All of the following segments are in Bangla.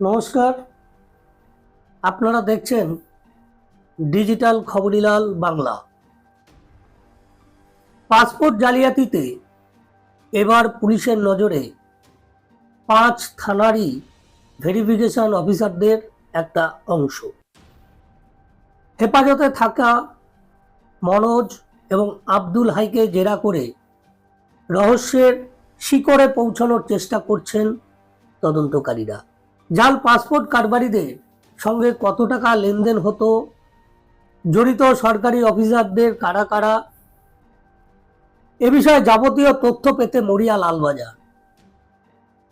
নমস্কার। আপনারা দেখছেন ডিজিটাল খবরিলাল বাংলা। পাসপোর্ট জালিয়াতিতে এবার পুলিশের নজরে পাঁচ থানারই ভেরিফিকেশন অফিসারদের একটা অংশ। হেফাজতে থাকা মনোজ এবং আব্দুল হাইকে জেরা করে রহস্যের শিকড়ে পৌঁছানোর চেষ্টা করছেন তদন্তকারীরা। জাল পাসপোর্ট কারবারিদের সঙ্গে কত টাকা লেনদেন হতো? জড়িত সরকারি অফিসারদের কারা কারা? এ বিষয়ে যাবতীয় তথ্য পেতে মরিয়া লালবাজার।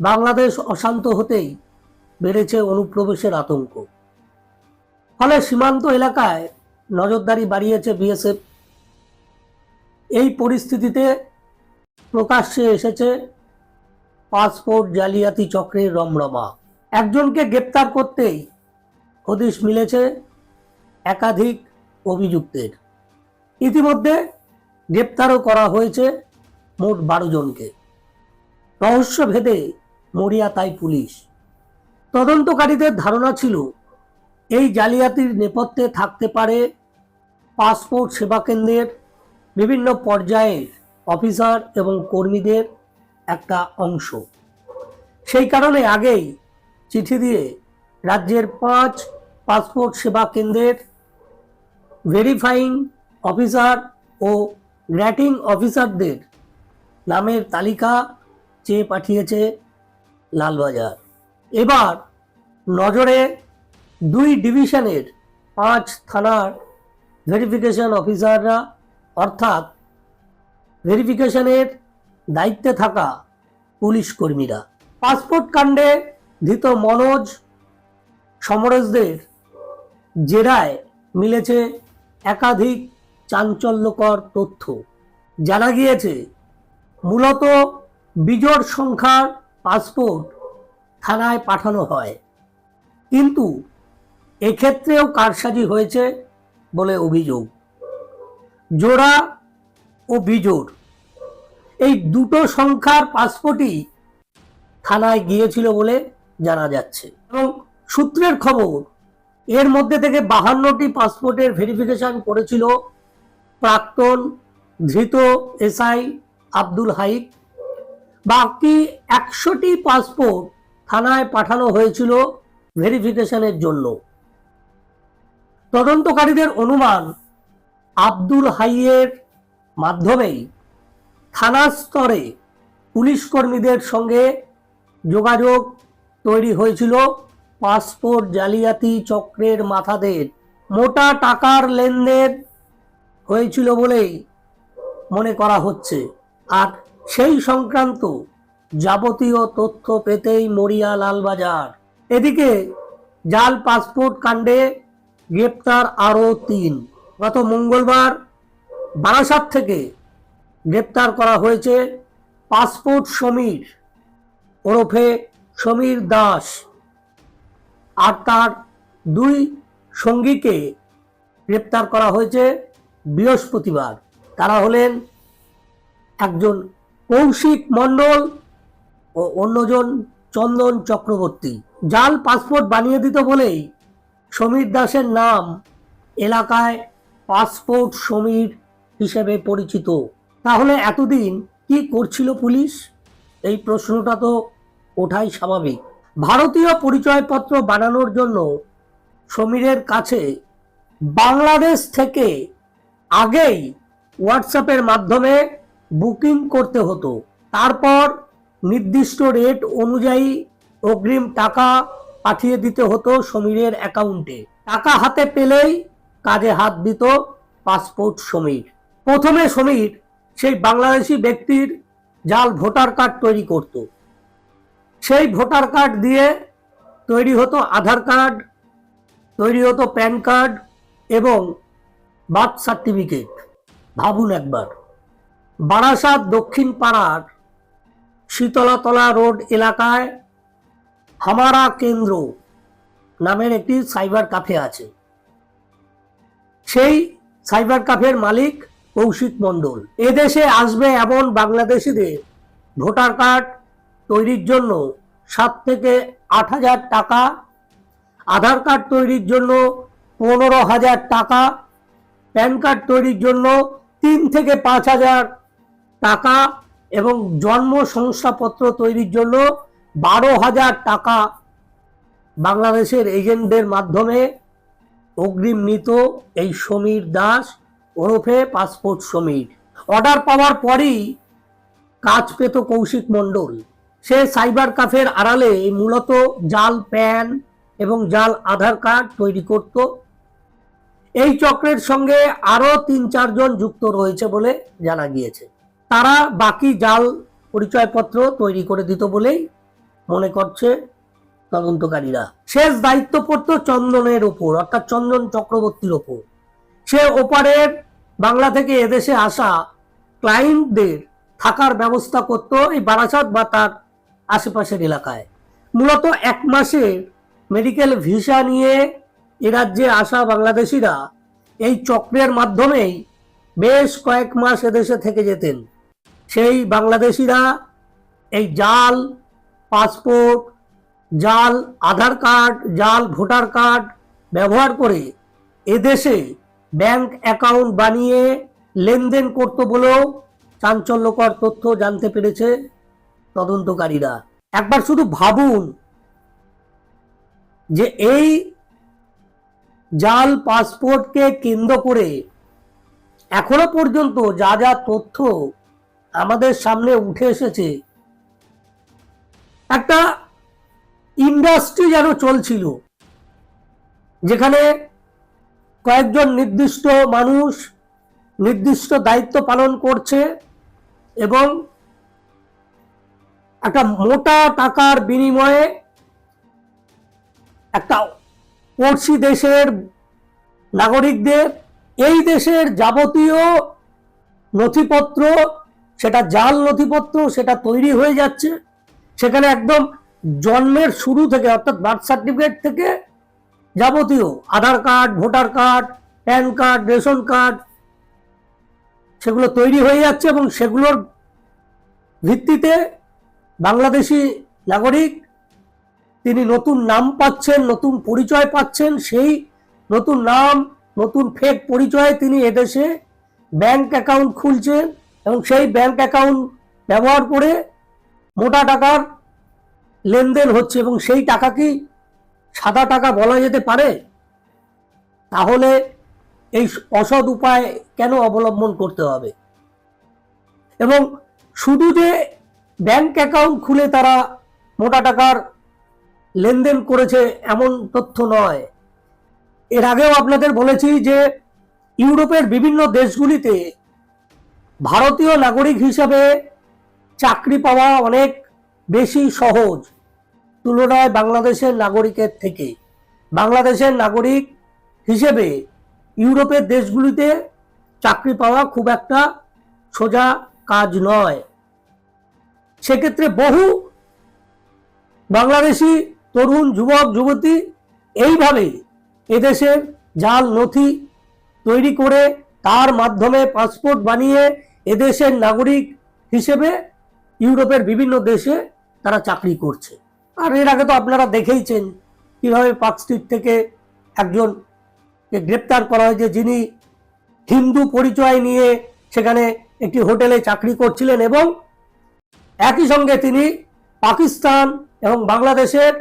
বাংলাদেশ অশান্ত হতেই বেড়েছে অনুপ্রবেশের আতঙ্ক। ফলে সীমান্ত এলাকায় নজরদারি বাড়িয়েছে বিএসএফ। এই পরিস্থিতিতে প্রকাশ্যে এসেছে পাসপোর্ট জালিয়াতি চক্রের রমরমা। একজনকে গ্রেপ্তার করতেই হদিশ মিলেছে একাধিক অভিযুক্তের। ইতিমধ্যে গ্রেপ্তারও করা হয়েছে মোট বারো জনকে। রহস্য ভেদে মরিয়া তাই পুলিশ। তদন্তকারীদের ধারণা ছিল, এই জালিয়াতির নেপথ্যে থাকতে পারে পাসপোর্ট সেবা কেন্দ্রের বিভিন্ন পর্যায়ের অফিসার এবং কর্মীদের একটা অংশ। সেই কারণে আগেই চিঠি দিয়ে রাজ্যের পাঁচ পাসপোর্ট সেবা কেন্দ্রের ভেরিফাইং অফিসার ও গ্র্যাটিং অফিসারদের নামের তালিকা চেয়ে পাঠিয়েছে লালবাজার। এবার নজরে দুই ডিভিশনের পাঁচ থানার ভেরিফিকেশন অফিসাররা, অর্থাৎ ভেরিফিকেশনের দায়িত্বে থাকা পুলিশ কর্মীরা। পাসপোর্ট কাণ্ডে ধৃত মনোজ সমরেশদের জেরায় মিলেছে একাধিক চাঞ্চল্যকর তথ্য। জানা গিয়েছে, মূলত বিজোড় সংখ্যার পাসপোর্ট থানায় পাঠানো হয়। কিন্তু এক্ষেত্রেও কারসাজি হয়েছে বলে অভিযোগ। জোড়া ও বিজোড়, এই দুটো সংখ্যার পাসপোর্টই থানায় গিয়েছিল বলে জানা যাচ্ছে। এবং সূত্রের খবর, এর মধ্যে থেকে বাহান্নটি পাসপোর্টের ভেরিফিকেশন করেছিল প্রাক্তন ধৃত এসআই আব্দুল হাইক। বাকি একশোটি পাসপোর্ট থানায় পাঠানো হয়েছিল ভেরিফিকেশনের জন্য। তদন্তকারীদের অনুমান আব্দুল হাইয়ের মাধ্যমেই থানা স্তরে পুলিশ কর্মীদের সঙ্গে যোগাযোগ তৈরি হয়েছিল পাসপোর্ট জালিয়াতি চক্রের মাথাদের। মোটা টাকার লেনদেন হয়েছিল বলেই মনে করা হচ্ছে। আর সেই সংক্রান্ত যাবতীয় তথ্য পেতেই মরিয়া লালবাজার। এদিকে জাল পাসপোর্ট কাণ্ডে গ্রেপ্তার আরও তিন। গত মঙ্গলবার বারাসাত থেকে গ্রেপ্তার করা হয়েছে পাসপোর্ট সমীর ওরফে সমীর দাস আর তার দুই সঙ্গীকে গ্রেপ্তার করা হয়েছে বৃহস্পতিবার। তারা হলেন একজন কৌশিক মণ্ডল ও অন্যজন চন্দন চক্রবর্তী। জাল পাসপোর্ট বানিয়ে দিত বলেই সমীর দাসের নাম এলাকায় পাসপোর্ট সমীর হিসেবে পরিচিত। তাহলে এতদিন কি করছিল পুলিশ? এই প্রশ্নটা তো ওঠাই স্বাভাবিক। ভারতীয় পরিচয়পত্র বানানোর জন্য সমীরের কাছে বাংলাদেশ থেকে আগেই হোয়াটসঅ্যাপের মাধ্যমে বুকিং করতে হতো। তারপর নির্দিষ্ট রেট অনুযায়ী অগ্রিম টাকা পাঠিয়ে দিতে হতো সমীরের অ্যাকাউন্টে। টাকা হাতে পেলেই কাজে হাত দিত পাসপোর্ট সমীর। প্রথমে সমীর সেই বাংলাদেশি ব্যক্তির জাল ভোটার কার্ড তৈরি করত। সেই ভোটার কার্ড দিয়ে তৈরি হতো আধার কার্ড, তৈরি হতো প্যান কার্ড এবং বার্থ সার্টিফিকেট। ভাবুন একবার, বারাসাত দক্ষিণ পাড়ার শীতলাতলা রোড এলাকায় হামারা কেন্দ্র নামের একটি সাইবার কাফে আছে। সেই সাইবার কাফের মালিক কৌশিক মণ্ডল। এদেশে আসবে এমন বাংলাদেশিদের ভোটার কার্ড তৈরির জন্য সাত থেকে আট হাজার টাকা, আধার কার্ড তৈরির জন্য পনেরো হাজার টাকা, প্যান কার্ড তৈরির জন্য তিন থেকে পাঁচ হাজার টাকা এবং জন্ম শংসাপত্র তৈরির জন্য বারো হাজার টাকা। বাংলাদেশের এজেন্টদের মাধ্যমে অগ্রিম নিত এই সমীর দাস ওরফে পাসপোর্ট সমীর। অর্ডার পাওয়ার পরই কাজ পেত কৌশিক মণ্ডল। সে সাইবার কাফের আড়ালে মূলত জাল, প্যান এবং জাল আধার কার্ড তৈরি করত। এই চক্রের সঙ্গে আরও তিন চারজন যুক্ত রয়েছে বলে জানা গিয়েছে। তারা বাকি জাল পরিচয়পত্র তৈরি করে দিত বলেই মনে করছে তদন্তকারীরা। শেষ দায়িত্ব পড়তো চন্দনের ওপর, অর্থাৎ চন্দন চক্রবর্তীর ওপর। সে ওপারের বাংলা থেকে এদেশে আসা ক্লায়েন্টদের থাকার ব্যবস্থা করত। এই বারাসাত বা তার আশেপাশের এলাকায়। মূলত এক মাসের মেডিকেল ভিসা নিয়ে এ রাজ্যে আসা বাংলাদেশিরা এই চক্রের মাধ্যমেই বেশ কয়েক মাস এদেশে থেকে যেতেন। সেই বাংলাদেশিরা এই জাল পাসপোর্ট জাল, আধার কার্ড, জাল, ভোটার কার্ড ব্যবহার করে এদেশে ব্যাংক অ্যাকাউন্ট বানিয়ে লেনদেন করত বলেও চাঞ্চল্যকর তথ্য জানতে পেরেছে তদন্তকারীরা। একবার শুধু ভাবুন যে এই জাল পাসপোর্টকে কেন্দ্র করে এখনও পর্যন্ত যা যা তথ্য আমাদের সামনে উঠে এসেছে, একটা ইন্ডাস্ট্রি যেন চলছিল, যেখানে কয়েকজন নির্দিষ্ট মানুষ, নির্দিষ্ট দায়িত্ব পালন করছে এবং একটা মোটা টাকার বিনিময়ে একটা পড়শি দেশের নাগরিকদের, এই দেশের যাবতীয় নথিপত্র, সেটা জাল নথিপত্র, সেটা তৈরি হয়ে যাচ্ছে। সেখানে একদম জন্মের শুরু থেকে, অর্থাৎ বার্থ সার্টিফিকেট থেকে যাবতীয় Aadhaar card, voter card, PAN card, ration card, সেগুলো তৈরি হয়ে যাচ্ছে এবং সেগুলোর ভিত্তিতে বাংলাদেশি নাগরিক, তিনি নতুন নাম পাচ্ছেন, নতুন পরিচয় পাচ্ছেন, সেই নতুন নাম, নতুন ফেক পরিচয়ে তিনি এদেশে ব্যাংক অ্যাকাউন্ট খুলছেন এবং সেই ব্যাংক অ্যাকাউন্ট ব্যবহার করে মোটা টাকার লেনদেন হচ্ছে এবং সেই টাকা কি সাদা টাকা বলা যেতে পারে? তাহলে এই অসৎ উপায় কেন অবলম্বন করতে হবে? এবং শুধু যে ব্যাংক অ্যাকাউন্ট খুলে তারা মোটা টাকার লেনদেন করেছে, এমন তথ্য নয়। এর আগেও আপনাদের বলেছি যে, ইউরোপের বিভিন্ন দেশগুলিতে ভারতীয় নাগরিক হিসাবে চাকরি পাওয়া অনেক বেশি সহজ, তুলনায় বাংলাদেশের নাগরিকের থেকে। বাংলাদেশের নাগরিক হিসেবে ইউরোপের দেশগুলিতে চাকরি পাওয়া খুব একটা সোজা কাজ নয়। সেক্ষেত্রে বহু বাংলাদেশি তরুণ যুবক, যুবতী এইভাবে এদেশের জাল, নথি তৈরি করে তার মাধ্যমে পাসপোর্ট বানিয়ে এদেশের নাগরিক হিসেবে ইউরোপের বিভিন্ন দেশে তারা চাকরি করছে। আর এর আগে তো আপনারা দেখেইছেন কীভাবে পার্ক স্ট্রিট থেকে একজনকে গ্রেপ্তার করা হয়েছে যিনি হিন্দু পরিচয় নিয়ে সেখানে একটি হোটেলে চাকরি করছিলেন এবং একই সঙ্গে তিনি পাকিস্তান এবং বাংলাদেশের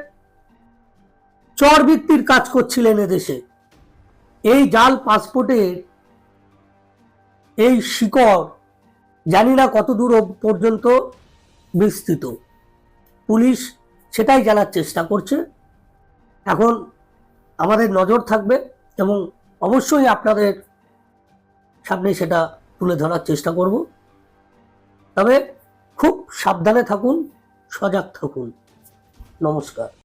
চরবৃত্তির কাজ করছিলেন এদেশে। এই জাল পাসপোর্টের এই শিকড় জানি না কত দূর পর্যন্ত বিস্তৃত। পুলিশ সেটাই জানার চেষ্টা করছে। এখন আমাদের নজর থাকবে এবং অবশ্যই আপনাদের সামনে সেটা তুলে ধরার চেষ্টা করব। তবে খুব সাবধানে থাকুন সজাগ থাকুন। নমস্কার।